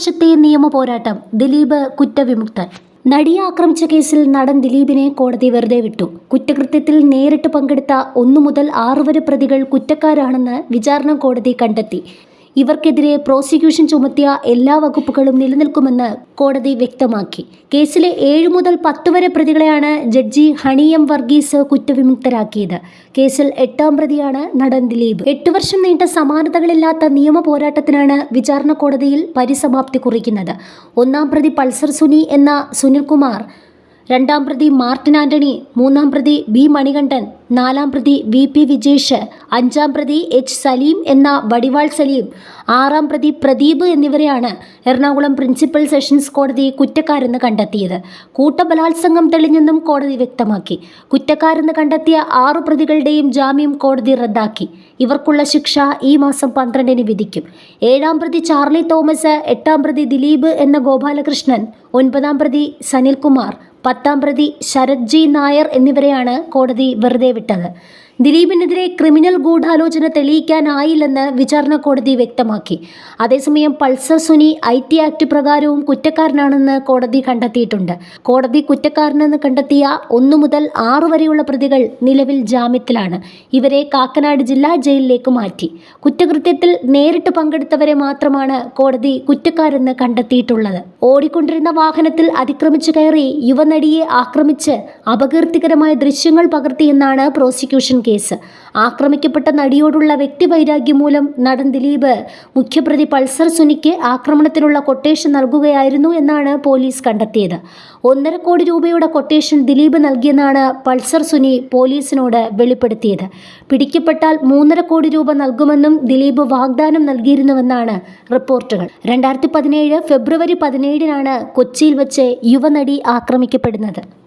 വർഷത്തെ നിയമ പോരാട്ടം ദിലീപ് കുറ്റവിമുക്തൻ. നടിയെ ആക്രമിച്ച കേസിൽ നടൻ ദിലീപിനെ കോടതി വെറുതെ വിട്ടു. കുറ്റകൃത്യത്തിൽ നേരിട്ട് പങ്കെടുത്ത ഒന്നു മുതൽ ആറ് വരെ പ്രതികൾ കുറ്റക്കാരാണെന്ന് വിചാരണ കോടതി കണ്ടെത്തി. ഇവർക്കെതിരെ പ്രോസിക്യൂഷൻ ചുമത്തിയ എല്ലാ വകുപ്പുകളും നിലനിൽക്കുമെന്ന് കോടതി വ്യക്തമാക്കി. കേസിലെ ഏഴ് മുതൽ പത്ത് വരെ പ്രതികളെയാണ് ജഡ്ജി ഹണി എം വർഗീസ് കുറ്റവിമുക്തരാക്കിയത്. കേസിൽ എട്ടാം പ്രതിയാണ് നടൻ ദിലീപ്. എട്ട് വർഷം നീണ്ട സമാനതകളില്ലാത്ത നിയമ പോരാട്ടത്തിനാണ് വിചാരണ കോടതിയിൽ പരിസമാപ്തി കുറിക്കുന്നത്. ഒന്നാം പ്രതി പൾസർ സുനി എന്ന സുനിൽകുമാർ രണ്ടാം പ്രതി മാർട്ടിൻ ആന്റണി മൂന്നാം പ്രതി ബി മണികണ്ഠൻ നാലാം പ്രതി വി പി വിജേഷ് അഞ്ചാം പ്രതി എച്ച് സലീം എന്ന വടിവാൾ സലീം ആറാം പ്രതി പ്രദീപ് എന്നിവരെയാണ് എറണാകുളം പ്രിൻസിപ്പൽ സെഷൻസ് കോടതി കുറ്റക്കാരെന്ന് കണ്ടെത്തിയത്. കൂട്ടബലാത്സംഗം തെളിഞ്ഞെന്നും കോടതി വ്യക്തമാക്കി. കുറ്റക്കാരെന്ന് കണ്ടെത്തിയ ആറു പ്രതികളുടെയും ജാമ്യം കോടതി റദ്ദാക്കി. ഇവർക്കുള്ള ശിക്ഷ ഈ മാസം പന്ത്രണ്ടിന് വിധിക്കും. ഏഴാം പ്രതി ചാർലി തോമസ് എട്ടാം പ്രതി ദിലീപ് എന്ന ഗോപാലകൃഷ്ണൻ ഒൻപതാം പ്രതി സനിൽകുമാർ പത്താം പ്രതി ശരത് ജി നായർ എന്നിവരെയാണ് കോടതി വെറുതെ വിട്ടത്. ദിലീപിനെതിരെ ക്രിമിനൽ ഗൂഢാലോചന തെളിയിക്കാനായില്ലെന്ന് വിചാരണ കോടതി വ്യക്തമാക്കി. അതേസമയം Pulsar Suni I T act പ്രകാരവും കുറ്റക്കാരനാണെന്ന് കോടതി കണ്ടെത്തിയിട്ടുണ്ട്. കോടതി കുറ്റക്കാരനെന്ന് കണ്ടെത്തിയ ഒന്നു മുതൽ ആറു വരെയുള്ള പ്രതികൾ നിലവിൽ ജാമ്യത്തിലാണ്. ഇവരെ കാക്കനാട് ജില്ലാ ജയിലിലേക്ക് മാറ്റി. കുറ്റകൃത്യത്തിൽ നേരിട്ട് പങ്കെടുത്തവരെ മാത്രമാണ് കോടതി കുറ്റക്കാരെന്ന് കണ്ടെത്തിയിട്ടുള്ളത്. ഓടിക്കൊണ്ടിരുന്ന വാഹനത്തിൽ അതിക്രമിച്ചു കയറി യുവനടിയെ ആക്രമിച്ച് അപകീർത്തികരമായ ദൃശ്യങ്ങൾ പകർത്തിയെന്നാണ് പ്രോസിക്യൂഷൻ കേസ്. ആക്രമിക്കപ്പെട്ട നടിയോടുള്ള വ്യക്തിവൈരാഗ്യം മൂലം നടൻ ദിലീപ് മുഖ്യപ്രതി പൾസർ സുനിക്ക് ആക്രമണത്തിനുള്ള കൊട്ടേഷൻ നൽകുകയായിരുന്നു എന്നാണ് പോലീസ് കണ്ടെത്തിയത്. ഒന്നര കോടി രൂപയുടെ കൊട്ടേഷൻ ദിലീപ് നൽകിയെന്നാണ് പൾസർ സുനി പോലീസിനോട് വെളിപ്പെടുത്തിയത്. പിടിക്കപ്പെട്ടാൽ മൂന്നര കോടി രൂപ നൽകുമെന്നും ദിലീപ് വാഗ്ദാനം നൽകിയിരുന്നുവെന്നാണ് റിപ്പോർട്ടുകൾ. രണ്ടായിരത്തി പതിനേഴ് ഫെബ്രുവരി പതിനേഴിനാണ് കൊച്ചിയിൽ വെച്ച് യുവനടി ആക്രമിക്കപ്പെടുന്നത്.